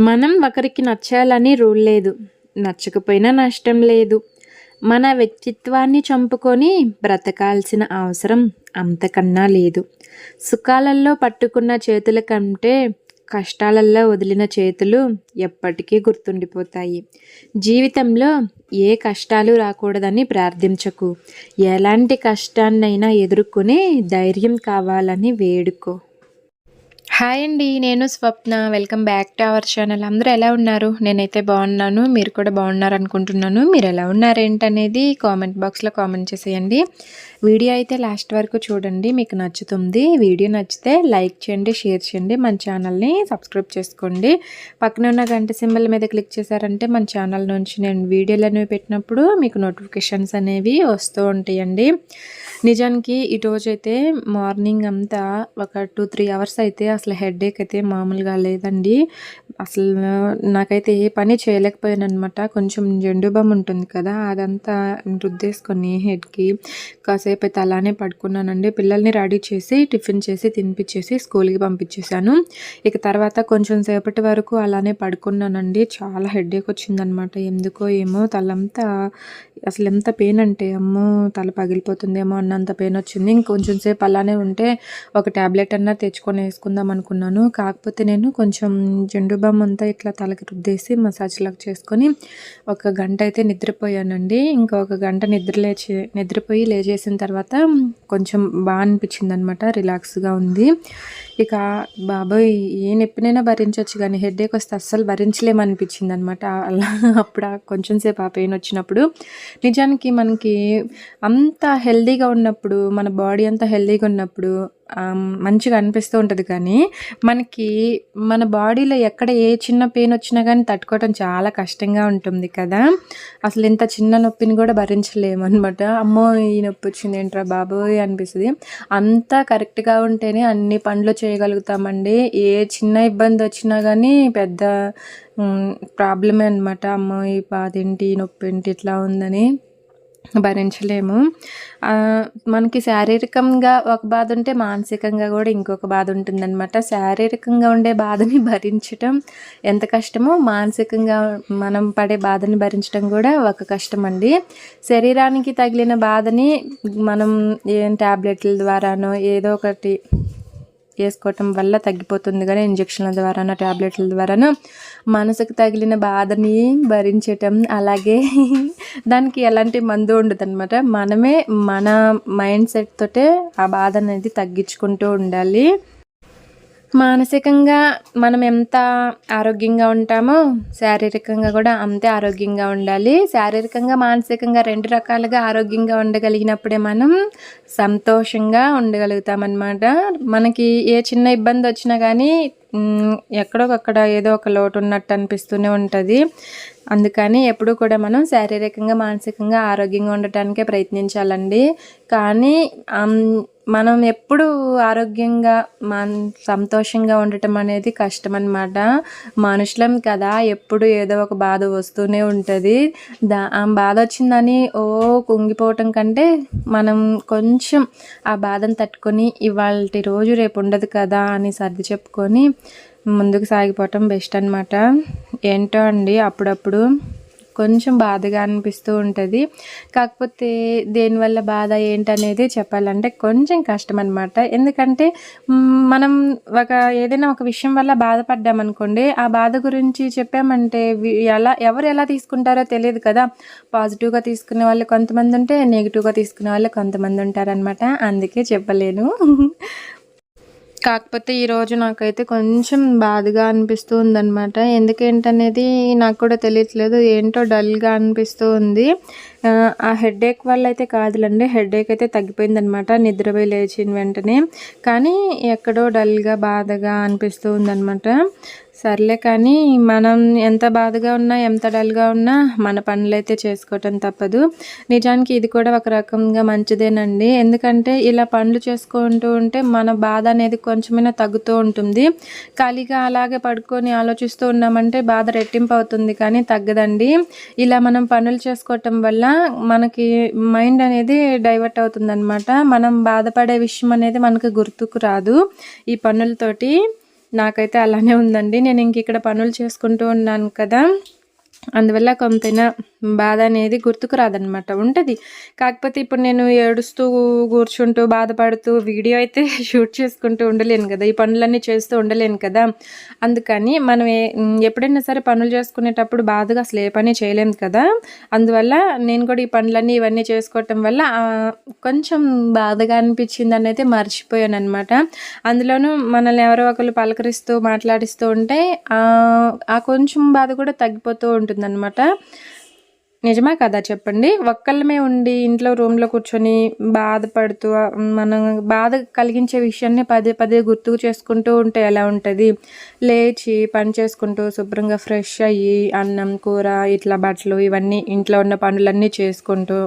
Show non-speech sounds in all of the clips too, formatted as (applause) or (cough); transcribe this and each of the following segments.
మనం ఒకరికి నచ్చాలని రూల్ లేదు. నచ్చకపోయినా నష్టం లేదు. మన వ్యక్తిత్వాన్ని చంపుకొని బ్రతకాల్సిన అవసరం అంతకన్నా లేదు. సుఖాలలో పట్టుకున్న చేతుల కంటే కష్టాలల్లో వదిలిన చేతులు ఎప్పటికీ గుర్తుండిపోతాయి. జీవితంలో ఏ కష్టాలు రాకూడదని ప్రార్థించకు. ఎలాంటి కష్టాన్నైనా ఎదుర్కొనే ధైర్యం కావాలని వేడుకో. హాయ్ అండి నేను Swapna. Welcome back to our channel అందరూ ఎలా ఉన్నారు? నేనైతే బాగున్నాను. మీరు కూడా బాగున్నారు అనుకుంటున్నాను. మీరు ఎలా ఉన్నారేంటనేది కామెంట్ బాక్స్లో కామెంట్ చేసేయండి. వీడియో అయితే లాస్ట్ వరకు చూడండి మీకు నచ్చుతుంది. వీడియో నచ్చితే లైక్ చేయండి షేర్ చేయండి. మన ఛానల్ని సబ్స్క్రైబ్ చేసుకోండి. పక్కన ఉన్న గంట సింబల్ మీద క్లిక్ చేశారంటే మన ఛానల్ నుంచి నేను వీడియోలు అనేవి పెట్టినప్పుడు మీకు నోటిఫికేషన్స్ అనేవి వస్తూ ఉంటాయండి. నిజానికి ఈరోజైతే మార్నింగ్ అంతా ఒక టూ త్రీ అవర్స్ అయితే అసలు హెడేక్ అయితే మామూలుగా లేదండి. అసలు నాకైతే ఏ పని చేయలేకపోయాను అనమాట కొంచెం జెండు బొమ్మ ఉంటుంది కదా అదంతా రుద్దేసుకొని హెడ్కి కాసేపు అయితే అలానే పడుకున్నానండి. పిల్లల్ని రెడీ చేసి టిఫిన్ చేసి తినిపించేసి స్కూల్కి పంపించేశాను. ఇక తర్వాత కొంచెం సేపటి వరకు అలానే పడుకున్నానండి. చాలా హెడేక్ వచ్చిందనమాట ఎందుకో ఏమో తలంతా అసలు ఎంత పెయిన్ అంటే అమ్మో తల పగిలిపోతుందేమో ఉన్నంత పెయిన్ వచ్చింది. ఇంకొంచెం సేపు అలానే ఉంటే ఒక ట్యాబ్లెట్ అన్నా తెచ్చుకొని వేసుకుందాం అనుకున్నాను. కాకపోతే నేను కొంచెం జెండు బామ్ అంతా ఇట్లా తలకి రుద్దేసి మసాజ్ లాగా చేసుకొని ఒక గంట అయితే నిద్రపోయానండి. ఇంకొక గంట నిద్ర లేచి నిద్రపోయి లేచేసిన తర్వాత కొంచెం బాగా అనిపించింది అనమాట రిలాక్స్గా ఉంది. ఇక బాబాయ్ ఏ నొప్పినైనా భరించవచ్చు కానీ హెడేక్ వస్తే అస్సలు భరించలేమనిపించింది అనమాట అలా అప్పుడు కొంచెం సేపు ఆ పెయిన్ వచ్చినప్పుడు. నిజానికి మనకి అంత హెల్దీగా ఉన్నప్పుడు మన బాడీ అంతా హెల్దీగా ఉన్నప్పుడు మంచిగా అనిపిస్తూ ఉంటుంది కానీ మనకి మన బాడీలో ఎక్కడ ఏ చిన్న పెయిన్ వచ్చినా కానీ తట్టుకోవడం చాలా కష్టంగా ఉంటుంది కదా. అసలు ఇంత చిన్న నొప్పిని కూడా భరించలేము అనమాట అమ్మో ఈ నొప్పి వచ్చింది ఏంట్రా బాబోయ్ అనిపిస్తుంది. అంతా కరెక్ట్గా ఉంటేనే అన్ని పనులు చేయగలుగుతామండి. ఏ చిన్న ఇబ్బంది వచ్చినా కానీ పెద్ద ప్రాబ్లమే అనమాట అమ్మో ఈ బాధ ఏంటి నొప్పి ఏంటి ఇట్లా ఉందని. భరించలేము. మనకి శారీరకంగా ఒక బాధ ఉంటే మానసికంగా కూడా ఇంకొక బాధ ఉంటుందన్నమాట. శారీరకంగా ఉండే బాధని (laughs) భరించటం ఎంత కష్టమో మానసికంగా మనం పడే బాధని భరించడం కూడా ఒక కష్టం అండి శరీరానికి తగిలిన బాధని మనం ఏం ట్యాబ్లెట్ల ద్వారానో ఏదో ఒకటి వేసుకోవటం వల్ల తగ్గిపోతుంది కానీ ఇంజక్షన్ల ద్వారానో ట్యాబ్లెట్ల ద్వారానో. మనసుకు తగిలిన బాధని భరించటం అలాగే దానికి ఎలాంటి మందు ఉండదు అనమాట మనమే మన మైండ్ సెట్ తోటే ఆ బాధ అనేది తగ్గించుకుంటూ ఉండాలి. మానసికంగా మనం ఎంత ఆరోగ్యంగా ఉంటామో శారీరకంగా కూడా అంతే ఆరోగ్యంగా ఉండాలి. శారీరకంగా మానసికంగా రెండు రకాలుగా ఆరోగ్యంగా ఉండగలిగినప్పుడే మనం సంతోషంగా ఉండగలుగుతామన్నమాట. మనకి ఏ చిన్న ఇబ్బంది వచ్చినా కానీ ఎక్కడొకక్కడ ఏదో ఒక లోటు ఉన్నట్టు అనిపిస్తూనే ఉంటుంది. అందుకని ఎప్పుడూ కూడా మనం శారీరకంగా మానసికంగా ఆరోగ్యంగా ఉండటానికే ప్రయత్నించాలండి. కానీ మనం ఎప్పుడు ఆరోగ్యంగా మన సంతోషంగా ఉండటం అనేది కష్టం అనమాట మనుషులం కదా ఎప్పుడు ఏదో ఒక బాధ వస్తూనే ఉంటుంది. దా ఆ బాధ వచ్చిందని ఓ కుంగిపోవటం కంటే మనం కొంచెం ఆ బాధను తట్టుకొని ఇవాళ రోజు రేపు ఉండదు కదా అని సర్ది చెప్పుకొని ముందుకు సాగిపోవటం బెస్ట్ అనమాట ఏంటో అండి అప్పుడప్పుడు కొంచెం బాధగా అనిపిస్తూ ఉంటుంది. కాకపోతే దేనివల్ల బాధ ఏంటనేది చెప్పాలంటే కొంచెం కష్టం అనమాట ఎందుకంటే మనం ఒక ఏదైనా ఒక విషయం వల్ల బాధపడ్డామనుకోండి ఆ బాధ గురించి చెప్పామంటే ఎలా ఎవరు ఎలా తీసుకుంటారో తెలియదు కదా. పాజిటివ్గా తీసుకునే వాళ్ళు కొంతమంది ఉంటే నెగిటివ్గా తీసుకునే వాళ్ళు కొంతమంది ఉంటారనమాట అందుకే చెప్పలేను. (laughs) కాకపోతే ఈరోజు నాకైతే కొంచెం బాధగా అనిపిస్తూ ఉందన్నమాట. ఎందుకేంటనేది నాకు కూడా తెలియట్లేదు. ఏంటో డల్గా అనిపిస్తూ ఉంది. ఆ హెడేక్ వల్ల అయితే కాదులండి. హెడేక్ అయితే తగ్గిపోయిందనమాట నిద్రపోయి లేచిన వెంటనే. కానీ ఎక్కడో డల్గా బాధగా అనిపిస్తూ ఉందన్నమాట. సర్లే కానీ మనం ఎంత బాధగా ఉన్నా ఎంత డల్గా ఉన్నా మన పనులైతే చేసుకోవటం తప్పదు. నిజానికి ఇది కూడా ఒక రకంగా మంచిదేనండి. ఎందుకంటే ఇలా పనులు చేసుకుంటూ ఉంటే మన బాధ అనేది కొంచెమైనా తగ్గుతూ ఉంటుంది. ఖాళీగా అలాగే పడుకొని ఆలోచిస్తూ ఉన్నామంటే బాధ రెట్టింపు అవుతుంది కానీ తగ్గదండి. ఇలా మనం పనులు చేసుకోవటం వల్ల మనకి మైండ్ అనేది డైవర్ట్ అవుతుందన్నమాట. మనం బాధపడే విషయం అనేది మనకు గుర్తుకు రాదు ఈ పనులతోటి. నాకైతే అలానే ఉందండి. నేను ఇంక ఇక్కడ పనులు చేసుకుంటూ ఉన్నాను కదా. అందువల్ల కొంతైనా బాధ అనేది గుర్తుకు రాదనమాట ఉంటుంది. కాకపోతే ఇప్పుడు నేను ఏడుస్తూ కూర్చుంటూ బాధపడుతూ వీడియో అయితే (laughs) షూట్ చేసుకుంటూ ఉండలేను కదా. ఈ పనులన్నీ చేస్తూ ఉండలేను కదా. అందుకని మనం ఎప్పుడైనా సరే పనులు చేసుకునేటప్పుడు బాధగా అసలు ఏ పని చేయలేము కదా. అందువల్ల నేను కూడా ఈ పనులన్నీ ఇవన్నీ చేసుకోవటం వల్ల కొంచెం బాధగా అనిపించింది అయితే మర్చిపోయాను అనమాట అందులోనూ మనల్ని ఎవరో ఒకరు పలకరిస్తూ మాట్లాడిస్తూ ఉంటే ఆ కొంచెం బాధ కూడా తగ్గిపోతూ ఉంటుందన్నమాట. నిజమే కదా చెప్పండి. ఒక్కళ్ళమే ఉండి ఇంట్లో రూమ్లో కూర్చొని బాధపడుతూ మనం బాధ కలిగించే విషయాన్ని పదే పదే గుర్తుకు చేసుకుంటూ ఉంటే ఎలా ఉంటుంది? లేచి పని చేసుకుంటూ శుభ్రంగా ఫ్రెష్ అయ్యి అన్నం కూర ఇట్లా బట్టలు ఇవన్నీ ఇంట్లో ఉన్న పనులన్నీ చేసుకుంటూ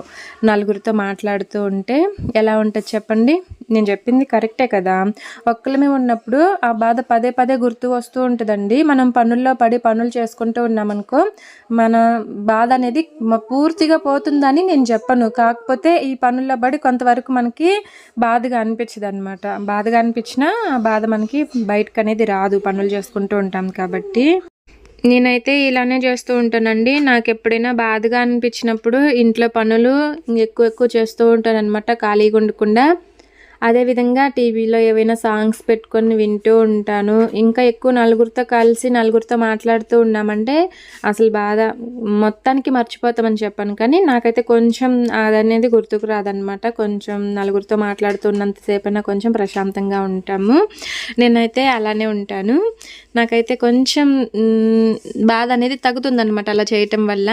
నలుగురితో మాట్లాడుతూ ఉంటే ఎలా ఉంటుంది చెప్పండి? నేను చెప్పింది కరెక్టే కదా? ఒక్కలమే ఉన్నప్పుడు ఆ బాధ పదే పదే గుర్తు వస్తూ ఉంటుందండి. మనం పనుల్లో పడి పనులు చేసుకుంటూ ఉన్నామనుకో మన బాధ అనేది పూర్తిగా పోతుందని నేను చెప్పను. కాకపోతే ఈ పనుల్లో పడి కొంతవరకు మనకి బాధగా అనిపించదు అనమాట బాధగా అనిపించినా ఆ బాధ మనకి బయటకు అనేది రాదు. పనులు చేసుకుంటూ ఉంటాం కాబట్టి. నేనైతే ఇలానే చేస్తూ ఉంటానండి. నాకు ఎప్పుడైనా బాధగా అనిపించినప్పుడు ఇంట్లో పనులు ఎక్కువ ఎక్కువ చేస్తూ ఉంటాను అనమాట ఖాళీగా ఉండకుండా. అదేవిధంగా టీవీలో ఏవైనా సాంగ్స్ పెట్టుకొని వింటూ ఉంటాను. ఇంకా ఎక్కువ నలుగురితో కలిసి నలుగురితో మాట్లాడుతూ ఉన్నామంటే అసలు బాధ. మొత్తానికి మర్చిపోతామని చెప్పాను. కానీ నాకైతే కొంచెం అదనేది గుర్తుకు రాదనమాట కొంచెం నలుగురితో మాట్లాడుతున్నంతసేపైనా కొంచెం ప్రశాంతంగా ఉంటాము. నేనైతే అలానే ఉంటాను. నాకైతే కొంచెం బాధ అనేది తగ్గుతుందనమాట అలా చేయటం వల్ల.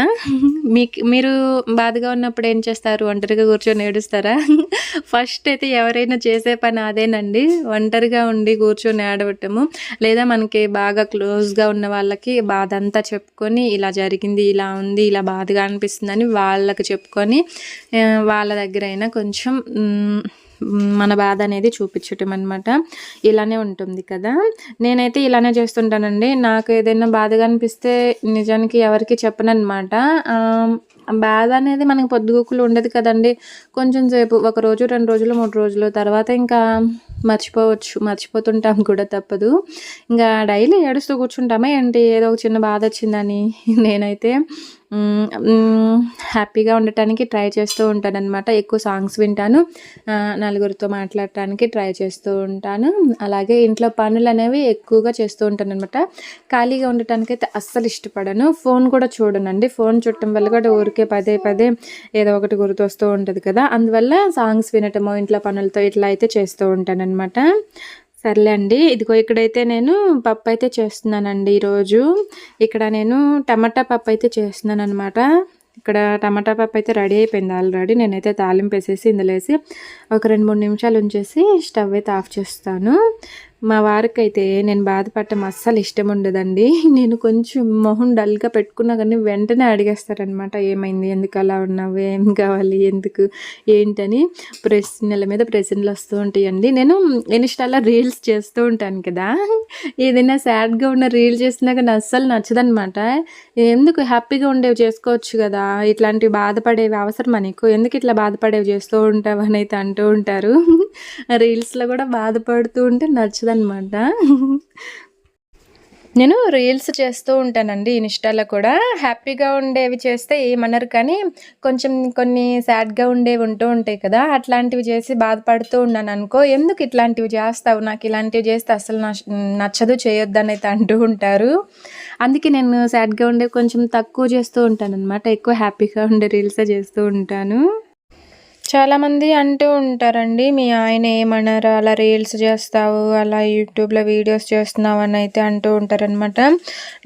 మీకు మీరు బాధగా ఉన్నప్పుడు ఏం చేస్తారు? ఒంటరిగా కూర్చొని ఏడుస్తారా? (laughs) ఫస్ట్ అయితే ఎవరైనా చేసే పని అదేనండి. ఒంటరిగా ఉండి కూర్చొని ఏడవటము లేదా మనకి బాగా క్లోజ్గా ఉన్న వాళ్ళకి బాధ అంతా చెప్పుకొని ఇలా జరిగింది ఇలా ఉంది ఇలా బాధగా అనిపిస్తుందని వాళ్ళకి చెప్పుకొని వాళ్ళ దగ్గర అయినా కొంచెం మన బాధ అనేది చూపించటం అనమాట ఇలానే ఉంటుంది కదా. నేనైతే ఇలానే చేస్తుంటానండి. నాకు ఏదైనా బాధగా అనిపిస్తే నిజానికి ఎవరికి చెప్పనమాట బాధ అనేది మనకి పొద్దుగుకులు ఉండదు కదండి. కొంచెం సేపు ఒక రోజు రెండు రోజులు మూడు రోజులు తర్వాత ఇంకా మర్చిపోవచ్చు. మర్చిపోతుంటాం కూడా తప్పదు. ఇంకా డైలీ ఏడుస్తూ కూర్చుంటామా ఏంటి? ఏదో ఒక చిన్న బాధ వచ్చిందని నేనైతే హ్యాపీగా ఉండటానికి ట్రై చేస్తూ ఉంటాననమాట ఎక్కువ సాంగ్స్ వింటాను. నలుగురితో మాట్లాడటానికి ట్రై చేస్తూ ఉంటాను. అలాగే ఇంట్లో పనులు అనేవి ఎక్కువగా చేస్తూ ఉంటాను అనమాట ఖాళీగా ఉండటానికి అయితే అస్సలు ఇష్టపడను. ఫోన్ కూడా చూడనండి. ఫోన్ చూడటం వల్ల కూడా ఊరికే పదే పదే ఏదో ఒకటి గుర్తొస్తూ ఉంటుంది కదా. అందువల్ల సాంగ్స్ వినటము ఇంట్లో పనులతో ఇట్లా అయితే చేస్తూ ఉంటాననమాట సర్లే అండి. ఇదిగో ఇక్కడైతే నేను పప్పు అయితే చేస్తున్నానండి ఈరోజు. ఇక్కడ నేను టమాటా పప్పు అయితే చేస్తున్నాను అనమాట ఇక్కడ టమాటా పప్పు అయితే రెడీ అయిపోయింది ఆల్రెడీ. నేనైతే తాలింపు వేసేసి ఇందులో వేసి ఒక రెండు మూడు నిమిషాలు ఉంచేసి స్టవ్ అయితే ఆఫ్ చేస్తాను. మా వారికైతే నేను బాధపడటం అస్సలు ఇష్టం ఉండదండి (laughs) నేను కొంచెం మొహం డల్గా పెట్టుకున్నా కానీ వెంటనే అడిగేస్తారనమాట ఏమైంది? ఎందుకు అలా ఉన్నావు? ఏం కావాలి? ఎందుకు? ఏంటని? ప్రశ్నల మీద ప్రశ్నలు వస్తూ ఉంటాయండి. నేను ఇన్స్టాలో రీల్స్ చేస్తూ ఉంటాను కదా. (laughs) ఏదైనా సాడ్గా ఉన్న రీల్ చేసినా కానీ అస్సలు నచ్చదనమాట ఎందుకు? హ్యాపీగా ఉండేవి చేసుకోవచ్చు కదా. ఇట్లాంటివి బాధపడేవి అవసరం నీకు? ఎందుకు ఇట్లా బాధపడేవి చేస్తూ ఉంటావు? అని అయితే అంటూ ఉంటారు. (laughs) రీల్స్లో కూడా బాధపడుతూ ఉంటే నచ్చదు అనమాట నేను రీల్స్ చేస్తూ ఉంటానండి ఇన్స్టాలో కూడా. హ్యాపీగా ఉండేవి చేస్తే ఏమనరు కానీ కొంచెం కొన్ని సాడ్గా ఉండేవి ఉంటూ ఉంటాయి కదా. అట్లాంటివి చేసి బాధపడుతూ ఉన్నాను అనుకో ఎందుకు ఇట్లాంటివి చేస్తావు? నాకు ఇలాంటివి చేస్తే అసలు నచ్చదు చేయొద్దని అయితే అంటూ ఉంటారు. అందుకే నేను సాడ్గా ఉండే కొంచెం తక్కువ చేస్తూ ఉంటాను అనమాట ఎక్కువ హ్యాపీగా ఉండే రీల్సే చేస్తూ ఉంటాను. చాలామంది అంటూ ఉంటారండి మీ ఆయన ఏమన్నారు? అలా రీల్స్ చేస్తావు అలా యూట్యూబ్లో వీడియోస్ చేస్తున్నావు అని అయితే అంటూ ఉంటారనమాట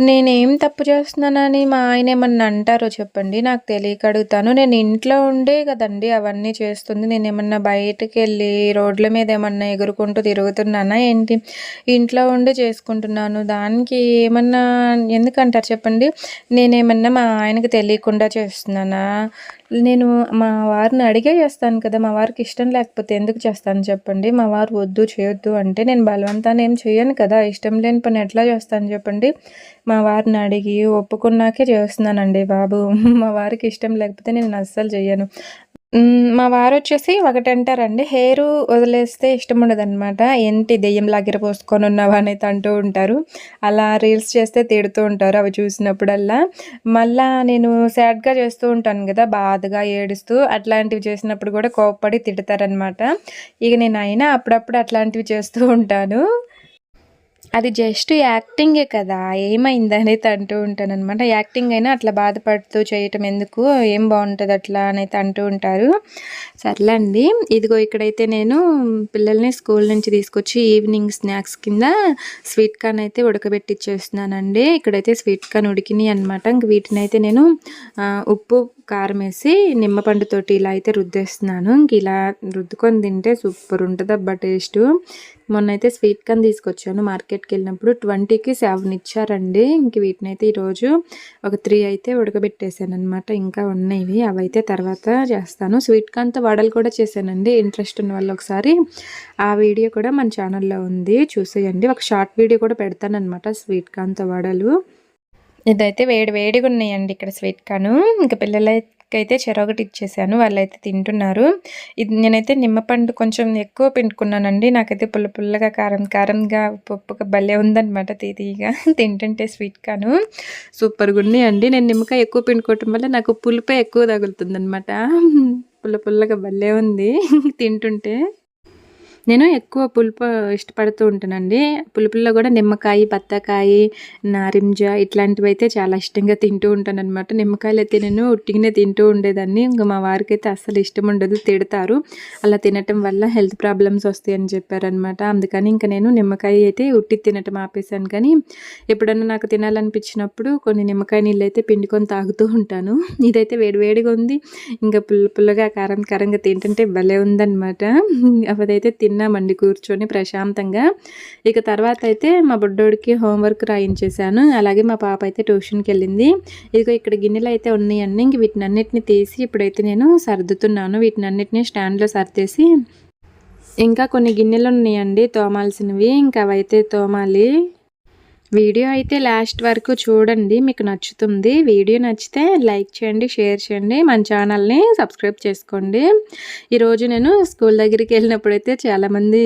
నేనేం తప్పు చేస్తున్నానని మా ఆయన ఏమన్నా అంటారో చెప్పండి నాకు తెలియక అడుగుతాను. నేను ఇంట్లో ఉండే కదండి అవన్నీ చేస్తుంది. నేను ఏమన్నా బయటకు వెళ్ళి రోడ్ల మీద ఏమన్నా ఎగురుకుంటూ తిరుగుతున్నానా? ఏంటి? ఇంట్లో ఉండి చేసుకుంటున్నాను. దానికి ఏమన్నా ఎందుకంటారు చెప్పండి? నేనేమన్నా మా ఆయనకు తెలియకుండా చేస్తున్నానా? నేను మా వారిని అడిగే చేస్తాను కదా మా వారికి ఇష్టం లేకపోతే ఎందుకు చేస్తాను చెప్పండి? మా వారు వద్దు చేయొద్దు అంటే నేను బలవంతాన్ని ఏం చేయను కదా ఇష్టం లేని పని ఎట్లా చేస్తాను చెప్పండి? మా వారిని అడిగి ఒప్పుకున్నాకే చేస్తున్నానండి బాబు. (laughs) మా వారికి ఇష్టం లేకపోతే నేను అస్సలు చేయను. మా వారు వచ్చేసి ఒకటంటారండి. హెయిర్ వదిలేస్తే ఇష్టం ఉండదనమాట. ఏంటి దెయ్యం లాగర పోసుకొని ఉన్నావా అనేది అంటూ ఉంటారు. అలా రీల్స్ చేస్తే తిడుతూ ఉంటారు అవి చూసినప్పుడల్లా. మళ్ళా నేను సాడ్‌గా చేస్తూ ఉంటాను కదా బాధగా ఏడుస్తూ అట్లాంటివి చేసినప్పుడు కూడా కోప్పడి తిడతారనమాట. ఇక నేను అయినా అప్పుడప్పుడు అట్లాంటివి చేస్తూ ఉంటాను. అది జస్ట్ యాక్టింగే కదా! ఏమైందనేది అంటూ ఉంటాననమాట. యాక్టింగ్ అయినా అట్లా బాధపడుతూ చేయటం ఎందుకు? ఏం బాగుంటుంది అట్లా అనైతే అంటూ ఉంటారు. సర్లేండి. ఇదిగో ఇక్కడైతే నేను పిల్లల్ని స్కూల్ నుంచి తీసుకొచ్చి ఈవినింగ్ స్నాక్స్ కింద స్వీట్ కార్న్ అయితే ఉడకబెట్టిచ్చేస్తున్నానండి. ఇక్కడైతే స్వీట్ కార్న్ ఉడికినాయి అనమాట. ఇంక వీటిని అయితే నేను ఉప్పు, కారం వేసి నిమ్మపండుతోటి ఇలా అయితే రుద్దేస్తున్నాను. ఇంక ఇలా రుద్దుకొని తింటే సూపర్ ఉంటదబ్బా టేస్టు. మొన్నైతే స్వీట్ కార్న్ తీసుకొచ్చాను మార్కెట్కి వెళ్ళినప్పుడు ట్వంటీకి సెవెన్ ఇచ్చారండి. ఇంక వీటినైతే ఈరోజు ఒక త్రీ అయితే ఉడకబెట్టేసాననమాట. ఇంకా ఉన్నాయి అవైతే తర్వాత చేస్తాను. స్వీట్ కార్న్‌తో వడలు కూడా చేశానండి. ఇంట్రెస్ట్ ఉన్న వాళ్ళు ఒకసారి ఆ వీడియో కూడా మన ఛానల్‌లో ఉంది. చూసేయండి. ఒక షార్ట్ వీడియో కూడా పెడతాననమాట స్వీట్ కార్న్‌తో వడలు. ఇదైతే వేడి వేడిగా ఉన్నాయండి ఇక్కడ స్వీట్ ఇంకా పిల్లలైతే అయితే చెరొకటి ఇచ్చేసాను. వాళ్ళైతే తింటున్నారు. ఇది నేనైతే నిమ్మపండు కొంచెం ఎక్కువ పిండుకున్నానండి. నాకైతే పుల్ల పుల్లగా, కారం కారంగా, ఉప్పుగా భలే ఉందనమాట తీయ (laughs) తింటుంటే స్వీట్ సూపర్గా ఉన్నాయండి నేను నిమ్మకాయ ఎక్కువ పిండుకోవటం వల్ల నాకు పులుపే ఎక్కువ తగులుతుందనమాట. (laughs) పుల్ల పుల్లగా భలే ఉంది (laughs) తింటుంటే. నేను ఎక్కువ పులుపు ఇష్టపడుతూ ఉంటానండి. పులుపుల్లో కూడా నిమ్మకాయ బత్తాకాయ నారింజ ఇట్లాంటివి అయితే చాలా ఇష్టంగా తింటూ ఉంటాననమాట. అయితే నేను ఉట్టిగానే తింటూ ఉండేదాన్ని. ఇంకా మా వారికి అయితే అస్సలు ఇష్టం ఉండదు. తిడతారు. అలా తినటం వల్ల హెల్త్ ప్రాబ్లమ్స్ వస్తాయని చెప్పారనమాట. అందుకని ఇంక నేను నిమ్మకాయ అయితే ఉట్టి తినటం ఆపేసాను. కానీ ఎప్పుడన్నా నాకు తినాలనిపించినప్పుడు కొన్ని నిమ్మకాయ నీళ్ళు అయితే పిండుకొని తాగుతూ ఉంటాను. ఇదైతే వేడివేడిగా ఉంది. ఇంకా పుల్ల పుల్లగా, కారం కారంగా తింటుంటే భలే ఉందనమాట. తిన తిన్నామండి కూర్చొని ప్రశాంతంగా. ఇక తర్వాత అయితే మా బుడ్డోడికి హోంవర్క్ రాయించేశాను. అలాగే మా పాప అయితే ట్యూషన్కి వెళ్ళింది ఇదిగో ఇక్కడ గిన్నెలు అయితే ఉన్నాయండి. ఇంక వీటినన్నిటిని తీసి ఇప్పుడైతే నేను సర్దుతున్నాను. వీటిని అన్నిటిని స్టాండ్‌లో సర్దేసి ఇంకా కొన్ని గిన్నెలు ఉన్నాయండి తోమాల్సినవి. ఇంకా అవైతే తోమాలి. వీడియో అయితే లాస్ట్ వరకు చూడండి. మీకు నచ్చుతుంది. వీడియో నచ్చితే లైక్ చేయండి, షేర్ చేయండి. మన ఛానల్‌ని సబ్స్క్రైబ్ చేసుకోండి. ఈరోజు నేను స్కూల్ దగ్గరికి వెళ్ళినప్పుడు అయితే చాలామంది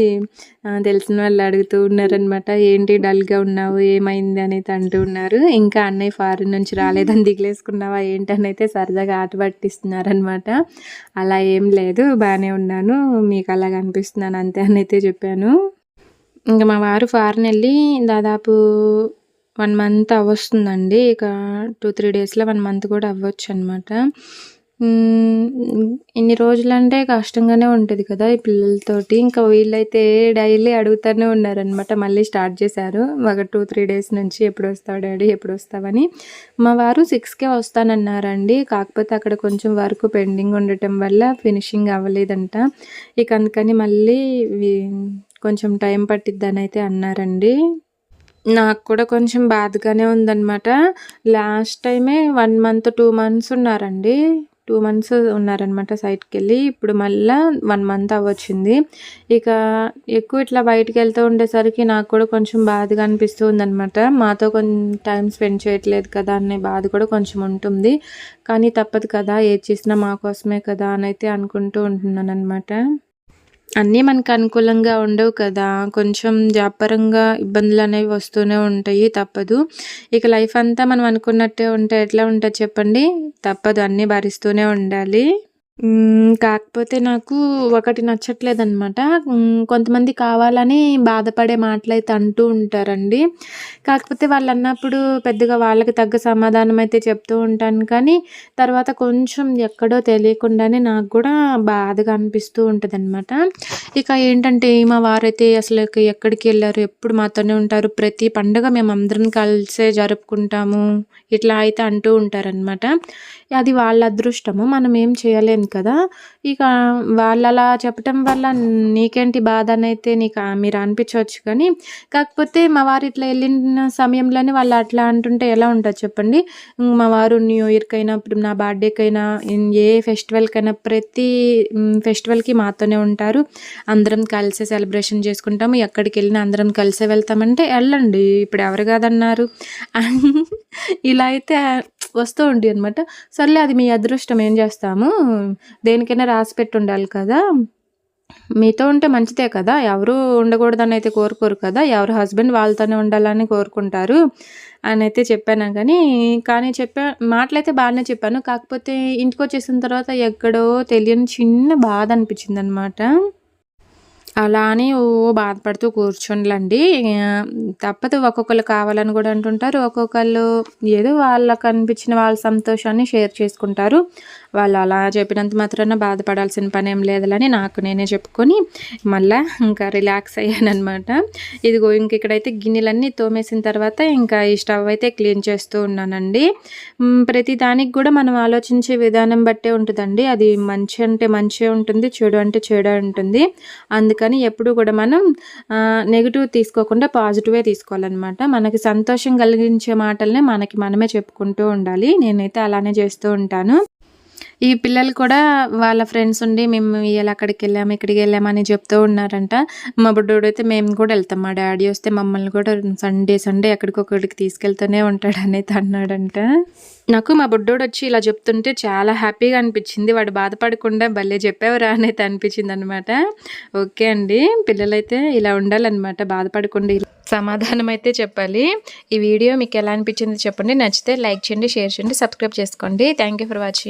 తెలిసిన వాళ్ళు అడుగుతూ ఉన్నారనమాట. ఏంటి డల్‌గా ఉన్నావు? ఏమైంది? అనేది అంటూ ఉన్నారు. ఇంకా అన్నయ్య ఫారిన్ నుంచి రాలేదని దిగులేసుకున్నావా ఏంటి? అయితే సరదాగా ఆట పట్టిస్తున్నారనమాట. అలా ఏం లేదు. బాగానే ఉన్నాను. మీకు అలాగ అనిపిస్తున్నాను అంతే అనైతే చెప్పాను. ఇంక మా వారు ఫారెన్ వెళ్ళి దాదాపు వన్ మంత్ అవ్వస్తుందండి ఇక 2, 3 డేస్‌లో వన్ మంత్ కూడా అవ్వచ్చు అనమాట ఇన్ని రోజులంటే కష్టంగానే ఉంటుంది కదా! ఈ పిల్లలతోటి. ఇంకా వీళ్ళైతే డైలీ అడుగుతానే ఉన్నారనమాట. మళ్ళీ స్టార్ట్ చేశారు. ఒక 2, 3 డేస్ నుంచి ఎప్పుడు వస్తావు డాడీ? ఎప్పుడు వస్తావని మా వారు సిక్స్కే వస్తానన్నారండి. కాకపోతే అక్కడ కొంచెం వర్క్ పెండింగ్ ఉండటం వల్ల ఫినిషింగ్ అవ్వలేదంట. ఇక అందుకని మళ్ళీ కొంచెం టైం పట్టిద్దనైతే అన్నారండి. నాకు కూడా కొంచెం బాధగానే ఉందన్నమాట లాస్ట్ టైమే వన్ మంత్, టూ మంత్స్ ఉన్నారండి. టూ మంత్స్ ఉన్నారనమాట సైట్‌కెళ్ళి. ఇప్పుడు మళ్ళా వన్ మంత్ అవ్వచ్చింది ఇక ఎక్కువ ఇట్లా బయటికెళ్తూ ఉండేసరికి నాకు కూడా కొంచెం బాధగా అనిపిస్తూ ఉందనమాట. మాతో కొంచెం టైం స్పెండ్ చేయట్లేదు కదా! అనే బాధ కూడా కొంచెం ఉంటుంది. కానీ తప్పదు కదా! ఏది చేసినా మా కోసమే కదా! అయితే అనుకుంటూ ఉంటున్నాను అనమాట అన్నీ మనకు అనుకూలంగా ఉండవు కదా! కొంచెం జాబ్ పరంగా ఇబ్బందులనేవి వస్తూనే ఉంటాయి. తప్పదు. ఇక లైఫ్ అంతా మనం అనుకున్నట్టే ఉంటే ఎట్లా ఉంటుంది చెప్పండి? తప్పదు. అన్నీ భరిస్తూనే ఉండాలి. కాకపోతే నాకు ఒకటి నచ్చట్లేదనమాట. అనమాట కొంతమంది కావాలని బాధపడే మాటలు అయితే అంటూ ఉంటారండి. కాకపోతే వాళ్ళన్నప్పుడు పెద్దగా వాళ్ళకి తగ్గ సమాధానం అయితే చెప్తూ ఉంటాను. కానీ తర్వాత కొంచెం ఎక్కడో తెలియకుండానే నాకు కూడా బాధగా అనిపిస్తూ ఉంటదనమాట. ఇక ఏంటంటే మా వారైతే అసలకి వెళ్ళారు ఎప్పుడు మాతోనే ఉంటారు. ప్రతి పండుగ మేము అందరం కలిసే జరుపుకుంటాము. ఇట్లా అయితే అంటూ ఉంటారనమాట. అది వాళ్ళ అదృష్టము. మనం ఏం చేయలేము చేయలేం కదా! ఇక వాళ్ళలా చెప్పటం వల్ల నీకేంటి బాధ అనైతే నీకు మీరు అనిపించవచ్చు కానీ, కాకపోతే మా వారు ఇట్లా వెళ్ళిన సమయంలోనే వాళ్ళు అట్లా అంటుంటే ఎలా ఉంటుంది చెప్పండి? మా వారు న్యూ ఇయర్‌కైనా, ఇప్పుడు నా బర్త్‌డేకైనా, ఏ ఫెస్టివల్‌కైనా ప్రతి ఫెస్టివల్‌కి మాతోనే ఉంటారు. అందరం కలిసే సెలబ్రేషన్ చేసుకుంటాము. ఎక్కడికెళ్ళినా అందరం కలిసే వెళ్తామంటే వెళ్ళండి ఇప్పుడు ఎవరు కాదన్నారు? (laughs) ఇలా అయితే వస్తూ ఉండి అనమాట సర్లే అది మీ అదృష్టం ఏం చేస్తాము? దేనికైనా రాసి పెట్టి ఉండాలి కదా. మీతో ఉంటే మంచిదే కదా. ఎవరు ఉండకూడదని అయితే కోరుకోరు కదా. ఎవరు హస్బెండ్ వాళ్ళతోనే ఉండాలని కోరుకుంటారు అని అయితే చెప్పాను కానీ కానీ చెప్పా మాటలైతే బాగానే చెప్పాను. కాకపోతే ఇంటికి వచ్చేసిన తర్వాత ఎక్కడో తెలియని చిన్న బాధ అనిపించింది అనమాట అలా అని ఓ బాధపడుతూ కూర్చుండండి తప్పదు ఒక్కొక్కరు కావాలని కూడా అంటుంటారు. ఒక్కొక్కళ్ళు ఏదో వాళ్ళకు అనిపించిన వాళ్ళ సంతోషాన్ని షేర్ చేసుకుంటారు. వాళ్ళు అలా చెప్పినంత మాత్రాన బాధపడాల్సిన పని ఏం లేదని నాకు నేనే చెప్పుకొని మళ్ళా ఇంకా రిలాక్స్ అయ్యాను అనమాట ఇదిగో ఇంక ఇక్కడైతే గిన్నెలన్నీ తోమేసిన తర్వాత ఇంకా ఈ స్టవ్ అయితే క్లీన్ చేస్తూ ఉన్నానండి. ప్రతి దానికి కూడా మనం ఆలోచించే విధానం బట్టే ఉంటుందండి. అది మంచి అంటే మంచి ఉంటుంది చెడు అంటే చెడు ఉంటుంది. అందుకని ఎప్పుడు కూడా మనం నెగిటివ్ తీసుకోకుండా పాజిటివే తీసుకోవాలన్నమాట. మనకి సంతోషం కలిగించే మాటలనే మనకి మనమే చెప్పుకుంటూ ఉండాలి. నేనైతే అలానే చేస్తూ ఉంటాను. ఈ పిల్లలు కూడా వాళ్ళ ఫ్రెండ్స్ ఉండి మేము ఇలా అక్కడికి వెళ్ళాము ఇక్కడికి వెళ్ళామని చెప్తూ ఉన్నారంట. మా బుడ్డోడు అయితే మేము కూడా వెళ్తాం. మా డాడీ వస్తే మమ్మల్ని కూడా సండే సండే ఎక్కడికొక్కడికి తీసుకెళ్తూనే ఉంటాడు అనేది అన్నాడంట. నాకు మా బుడ్డోడు వచ్చి ఇలా చెప్తుంటే చాలా హ్యాపీగా అనిపించింది. వాడు బాధపడకుండా భలే చెప్పేవరా అనేది అనిపించింది అనమాట ఓకే అండి పిల్లలైతే ఇలా ఉండాలన్నమాట బాధపడకుండా సమాధానం అయితే చెప్పాలి. ఈ వీడియో మీకు ఎలా అనిపించింది చెప్పండి. నచ్చితే లైక్ చేయండి షేర్ చేయండి సబ్స్క్రైబ్ చేసుకోండి. Thank you for watching